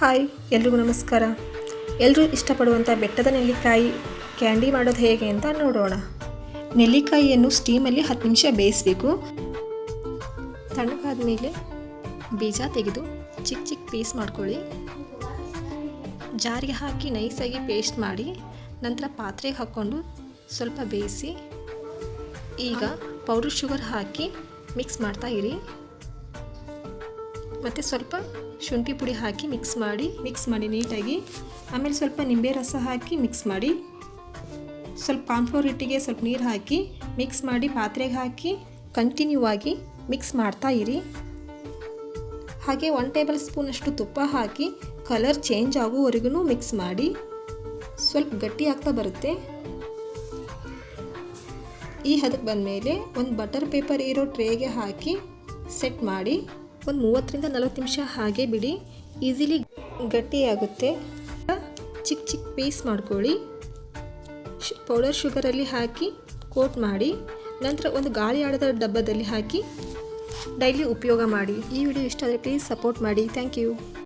Hi, ಎಲ್ರಿಗೂ ನಮಸ್ಕಾರ. ಎಲ್ಲರೂ ಇಷ್ಟಪಡುವಂಥ ಬೆಟ್ಟದ ನೆಲ್ಲಿಕಾಯಿ ಕ್ಯಾಂಡಿ ಮಾಡೋದು ಹೇಗೆ ಅಂತ ನೋಡೋಣ. ನೆಲ್ಲಿಕಾಯಿಯನ್ನು ಸ್ಟೀಮಲ್ಲಿ ಹತ್ತು ನಿಮಿಷ ಬೇಯಿಸಬೇಕು. ತಣ್ಣಗಾದ ಮೇಲೆ ಬೀಜ ತೆಗೆದು ಚಿಕ್ಕ ಚಿಕ್ಕ ಪೀಸ್ ಮಾಡ್ಕೊಳ್ಳಿ. ಜಾರಿಗೆ ಹಾಕಿ ನೈಸಾಗಿ ಪೇಸ್ಟ್ ಮಾಡಿ ನಂತರ ಪಾತ್ರೆಗೆ ಹಾಕ್ಕೊಂಡು ಸ್ವಲ್ಪ ಬೇಯಿಸಿ ಈಗ ಪೌಡರ್ ಶುಗರ್ ಹಾಕಿ ಮಿಕ್ಸ್ ಮಾಡ್ತಾ ಇರಿ. ಮತ್ತು ಸ್ವಲ್ಪ ಶುಂಠಿ ಪುಡಿ ಹಾಕಿ ಮಿಕ್ಸ್ ಮಾಡಿ ಮಿಕ್ಸ್ ಮಾಡಿ ನೀಟಾಗಿ. ಆಮೇಲೆ ಸ್ವಲ್ಪ ನಿಂಬೆ ರಸ ಹಾಕಿ ಮಿಕ್ಸ್ ಮಾಡಿ. ಸ್ವಲ್ಪ ಕಾನ್ಫ್ಲೋರ್ ಹಿಟ್ಟಿಗೆ ಸ್ವಲ್ಪ ನೀರು ಹಾಕಿ ಮಿಕ್ಸ್ ಮಾಡಿ ಪಾತ್ರೆಗೆ ಹಾಕಿ ಕಂಟಿನ್ಯೂ ಆಗಿ ಮಿಕ್ಸ್ ಮಾಡ್ತಾ ಇರಿ. ಹಾಗೆ ಒನ್ ಟೇಬಲ್ ಸ್ಪೂನಷ್ಟು ತುಪ್ಪ ಹಾಕಿ ಕಲರ್ ಚೇಂಜ್ ಆಗುವವರೆಗೂ ಮಿಕ್ಸ್ ಮಾಡಿ. ಸ್ವಲ್ಪ ಗಟ್ಟಿ ಆಗ್ತಾ ಬರುತ್ತೆ. ಈ ಹದಕ್ಕೆ ಬಂದಮೇಲೆ ಒಂದು ಬಟರ್ ಪೇಪರ್ ಇರೋ ಟ್ರೇಗೆ ಹಾಕಿ ಸೆಟ್ ಮಾಡಿ. ಒಂದು ಮೂವತ್ತರಿಂದ ನಲವತ್ತು ನಿಮಿಷ ಹಾಗೆ ಬಿಡಿ. ಈಸಿಲಿ ಗಟ್ಟಿಯಾಗುತ್ತೆ. ಚಿಕ್ಕ ಚಿಕ್ಕ ಪೀಸ್ ಮಾಡ್ಕೊಳ್ಳಿ. ಶು, ಪೌಡರ್ ಶುಗರಲ್ಲಿ ಹಾಕಿ ಕೋಟ್ ಮಾಡಿ. ನಂತರ ಒಂದು ಗಾಳಿ ಆಡದ ಡಬ್ಬದಲ್ಲಿ ಹಾಕಿ ಡೈಲಿ ಉಪಯೋಗ ಮಾಡಿ. ಈ ವಿಡಿಯೋ ಇಷ್ಟ ಆದರೆ ಪ್ಲೀಸ್ ಸಪೋರ್ಟ್ ಮಾಡಿ. Thank you